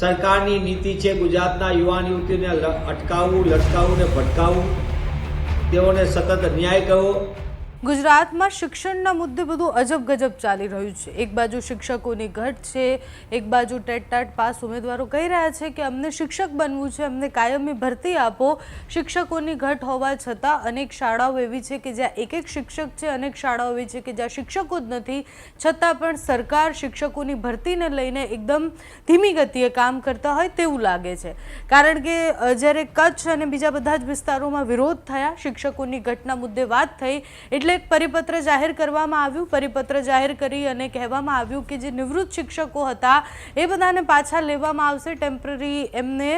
સરકારની નીતિ છે ગુજરાતના યુવાન યુવતીઓને અટકાવવું લટકાવવું ને ભટકાવવું. તેઓને સતત ન્યાય કરવો. ગુજરાતમાં શિક્ષણના મુદ્દે બધું અજબ ગજબ ચાલી રહ્યું છે. એક બાજુ શિક્ષકોની ઘટ છે, એક બાજુ ટેટ ટાટ પાસ ઉમેદવારો કહી રહ્યા છે કે અમને શિક્ષક બનવું છે, અમને કાયમી ભરતી આપો. શિક્ષકોની ઘટ હોવા છતાં અનેક શાળાઓ એવી છે કે જ્યાં એક એક શિક્ષક છે, અનેક શાળાઓ એવી છે કે જ્યાં શિક્ષકો જ નથી. છતાં પણ સરકાર શિક્ષકોની ભરતીને લઈને એકદમ ધીમી ગતિએ કામ કરતા હોય તેવું લાગે છે. કારણ કે જ્યારે કચ્છ અને બીજા બધા જ વિસ્તારોમાં વિરોધ થયા, શિક્ષકોની ઘટના મુદ્દે વાત થઈ, એટલે એક પરિપત્ર જાહેર કરવામાં આવ્યું. પરિપત્ર જાહેર કરી અને કહેવામાં આવ્યું કે જે નિવૃત્ત શિક્ષકો હતા, એ બધાને પાછા લેવામાં આવશે ટેમ્પરરી એમને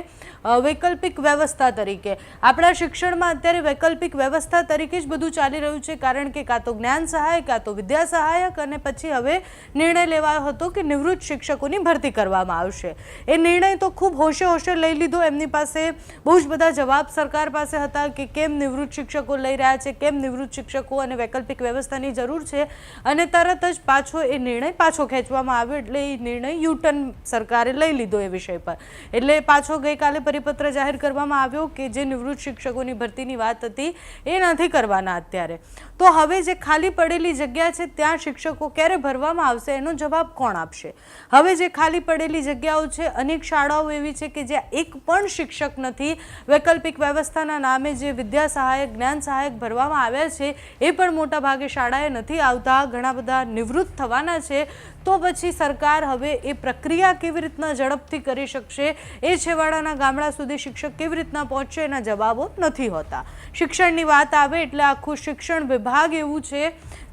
વૈકલ્પિક વ્યવસ્થા તરીકે. આપણા શિક્ષણમાં અત્યારે વૈકલ્પિક વ્યવસ્થા તરીકે જ બધું ચાલી રહ્યું છે, કારણ કે કાં તો જ્ઞાન સહાયક, કાં તો વિદ્યા સહાયક અને પછી હવે નિર્ણય લેવાયો હતો કે નિવૃત્ત શિક્ષકોની ભરતી કરવામાં આવશે. એ નિર્ણય તો ખૂબ હોશે હોશે લઈ લીધો. એમની પાસે બહુ જ બધા જવાબ સરકાર પાસે હતા કે કેમ નિવૃત્ત શિક્ષકો લઈ રહ્યા છે, કેમ નિવૃત્ત શિક્ષકો અને વૈકલ્પિક વ્યવસ્થાની જરૂર છે અને તરત જ પાછો એ નિર્ણય પાછો ખેંચવામાં આવ્યો એટલે એ નિર્ણય યુટર્ન સરકારે લઈ લીધો એ વિષય પર. એટલે પાછો ગઈકાલે પરિપત્ર જાહેર કરવામાં આવ્યો કે જે નિવૃત્ત શિક્ષકોની ભરતીની વાત હતી એ નથી કરવાના અત્યારે. તો હવે જે ખાલી પડેલી જગ્યા છે ત્યાં શિક્ષકો ક્યારે ભરવામાં આવશે એનો જવાબ કોણ આપશે? હવે જે ખાલી પડેલી જગ્યાઓ છે, અનેક શાળાઓ એવી છે કે જ્યાં એક પણ શિક્ષક નથી, વૈકલ્પિક વ્યવસ્થાના નામે જે વિદ્યા સહાયક, જ્ઞાન સહાયક ભરવામાં આવ્યા છે, એ પણ મોટા ભાગે શાળાએ નથી આવતા, ઘણા બધા નિવૃત્ત થવાના છે. તો પછી સરકાર હવે એ પ્રક્રિયા કેવી રીતના ઝડપથી કરી શકશે? એ છેવાડાના ગામડા સુધી શિક્ષક કેવી રીતના પહોંચશે? એના જવાબો નથી હોતા. શિક્ષણની વાત આવે એટલે આખું શિક્ષણ વિભાગ એવું છે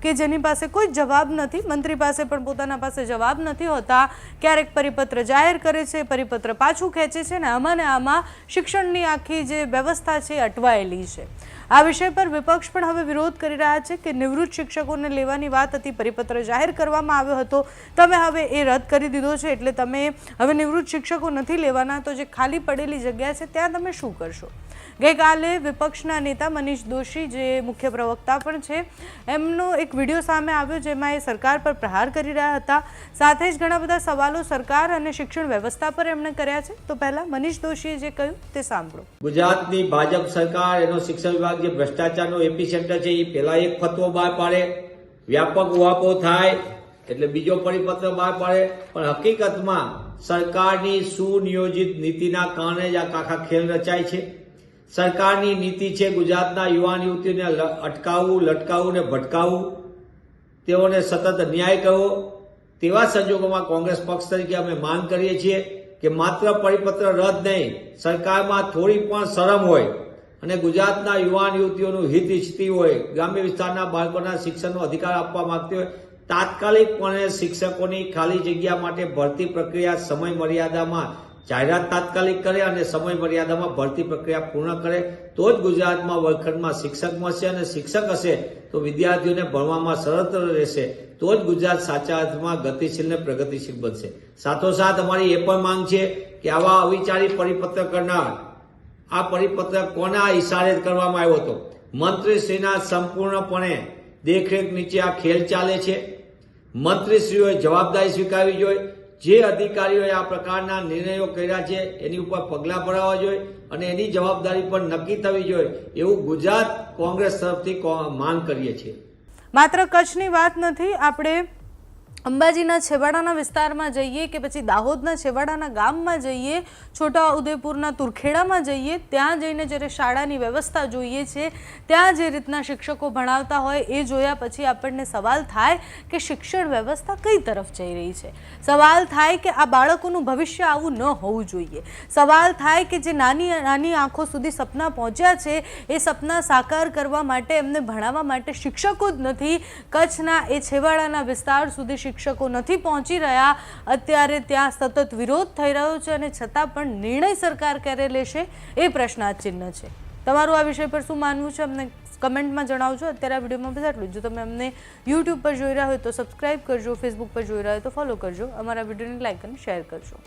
કે જેની પાસે કોઈ જવાબ નથી, મંત્રી પાસે પણ પોતાના પાસે જવાબ નથી હોતા, ક્યારેક પરિપત્ર જાહેર કરે છે, પરિપત્ર પાછું ખેંચે છે ને આમાં ને આમાં શિક્ષણની આખી જે વ્યવસ્થા છે અટવાયેલી છે. આ વિષય પર વિપક્ષ પણ હવે વિરોધ કરી રહ્યા છે કે નિવૃત્ત શિક્ષકોને લેવાની વાત હતી, પરિપત્ર જાહેર કરવામાં આવ્યો હતો, તમે હવે એ રદ કરી દીધો છે એટલે તમે હવે નિવૃત્ત શિક્ષકો નથી લેવાના, તો જે ખાલી પડેલી જગ્યા છે, ત્યાં તમે શું કરશો? ગઈકાલે વિપક્ષના નેતા મનીષ દોશી, જે મુખ્ય પ્રવક્તા પણ છે, એમનો એક વીડિયો સામે આવ્યો જેમાં એ સરકાર પર પ્રહાર કરી રહ્યા હતા. સાથે જ ઘણા બધા સવાલો સરકાર અને શિક્ષણ વ્યવસ્થા પર એમણે કર્યા છે. તો પહેલા મનીષ દોશીએ જે કહ્યું તે સાંભળો. ગુજરાતની ભાજપ સરકાર એનો શિક્ષણ વિભાગ જે ભ્રષ્ટાચારનો એપી છે એ પહેલા એક ફતવો બહાર પાડે, વ્યાપક ઉહાપો થાય, એટલે બીજો પરિપત્ર બહાર પાડે. પણ હકીકતમાં સરકારની સુનિયોજિત નીતિના કારણે જ આ કાખા ખેલ રચાય છે. સરકારની નીતિ છે ગુજરાતના યુવાન યુવતીઓને અટકાવવું, લટકાવવું ને ભટકાવવું. તેઓને સતત ન્યાય કરવો. તેવા સંજોગોમાં કોંગ્રેસ પક્ષ તરીકે અમે માંગ કરીએ છીએ કે માત્ર પરિપત્ર રદ નહીં, સરકારમાં થોડી પણ શરમ હોય અને ગુજરાતના યુવાન યુવતીઓનું હિત ઈચ્છતી હોય, ગ્રામ્ય વિસ્તારના બાળકોના શિક્ષણનો અધિકાર આપવા માંગતી હોય, તાત્કાલિકપણે શિક્ષકોની ખાલી જગ્યા માટે ભરતી પ્રક્રિયા સમય મર્યાદામાં જાહેરાત તાત્કાલિક કરે અને સમય મર્યાદામાં ભરતી પ્રક્રિયા પૂર્ણ કરે, તો જ ગુજરાતમાં વર્ગખંડમાં શિક્ષક મળશે અને શિક્ષક હશે તો વિદ્યાર્થીઓને ભણવામાં સરળ રહેશે, તો જ ગુજરાત સાચા અર્થમાં ગતિશીલ ને પ્રગતિશીલ બનશે. સાથોસાથ અમારી એ પણ માંગ છે કે આવા અવિચારી પરિપત્ર કરનાર, આ પરિપત્ર કોના ઇશારે કરવામાં આવ્યો હતો? મંત્રીશ્રીના સંપૂર્ણપણે દેખરેખ નીચે આ ખેલ ચાલે છે. મંત્રીશ્રીઓએ જવાબદારી સ્વીકારવી જોઈએ. જે અધિકારીઓએ આ પ્રકારના નિર્ણયો કર્યા છે, એની ઉપર પગલાં ભરાવવા જોઈએ અને એની જવાબદારી પણ નક્કી થવી જોઈએ એવું ગુજરાત કોંગ્રેસ તરફથી માંગ કરીએ છીએ. માત્ર કચ્છની વાત નથી, આપણે અંબાજીના છેવાડાના વિસ્તારમાં જઈએ કે પછી દાહોદના છેવાડાના ગામમાં જઈએ છોટા ઉદેપુરના તુરખેડામાં જઈએ, ત્યાં જઈને જ્યારે શાળાની વ્યવસ્થા જોઈએ છે, ત્યાં જે રીતના શિક્ષકો ભણાવતા હોય એ જોયા પછી આપણને સવાલ થાય કે શિક્ષણ વ્યવસ્થા કઈ તરફ જઈ રહી છે? સવાલ થાય કે આ બાળકોનું ભવિષ્ય આવું ન હોવું જોઈએ. સવાલ થાય કે જે નાની નાની આંખો સુધી સપના પહોંચ્યા છે, એ સપના સાકાર કરવા માટે, એમને ભણાવવા માટે શિક્ષકો જ નથી. કચ્છના એ છેવાડાના વિસ્તાર સુધી શિક્ષકો નથી પહોંચી રહ્યા. અત્યારે ત્યાં સતત વિરોધ થઈ રહ્યો છે અને છતાં પણ નિર્ણય સરકાર ક્યારે લેશે એ પ્રશ્નાર્થ ચિહ્ન છે. તમારું આ વિષય પર શું માનવું છે? અમને કમેન્ટમાં જણાવજો. અત્યારે આ વિડીયોમાં બસ આટલું જ. તમે અમને યુટ્યુબ પર જોઈ રહ્યા હોય તો સબસ્ક્રાઇબ કરજો ફેસબુક પર જોઈ રહ્યા હોય તો ફોલો કરજો. અમારા વિડીયોને લાઇક અને શેર કરજો.